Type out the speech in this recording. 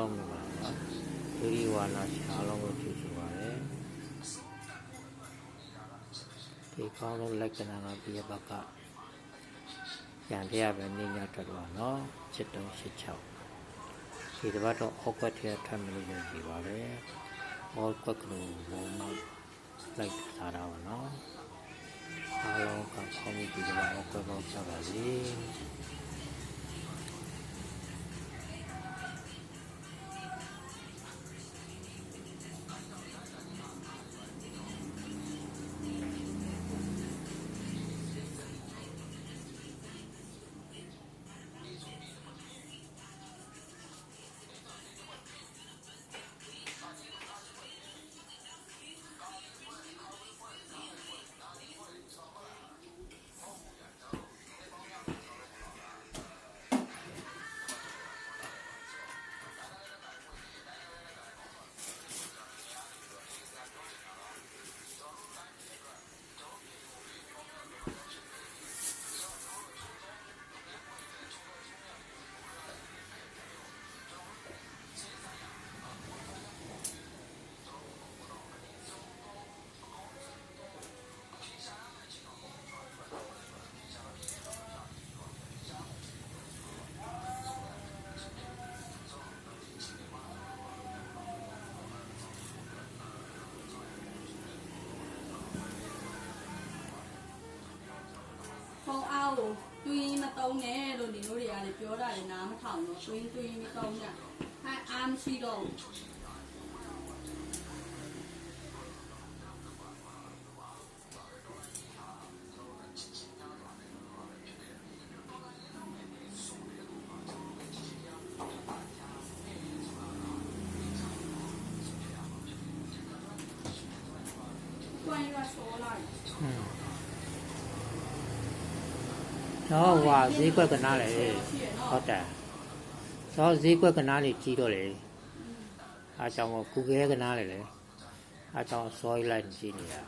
လုံးမင်္ဂလာပါဒုတိယဝါနာရှင်အားလုံးကိုကြိုဆိုပါရစေဒီကောင်းလုံးလက္ခဏာကပြရဘကရန်တရားပဲနေညထွက်တော့နော်7386ဒီတစ်ပတ်တော့အောက်ကွက်ထဲထွက်မလို့ရည်ပါလေအောက်ကွက်ကလေးဘုံမှာလိုက်ထားတာပါနော်အားလုံးကကောင်းပြီဒီတစ်ပတ်အောက်ကွက်ပေါက်ကြပါစေ ဖုန်းအားကိုတွင်းမတုံးနဲ့လို့နေတို့တွေကလည်းပြောတာလည်းနားမထောင်တော့တွင်းတွင်းမတုံးကြဟဲ့အားမရှိတော့ဘူး သောဟွာဈေးကွက်ကနားလေဟုတ်တယ်သောဈေးကွက်ကနားလေးကြီးတော့လေအားကြောင့်ကိုယ်ကလေးကနားလေလေအားကြောင့်စောရိုက်လိုက်ကြည့်နေတာ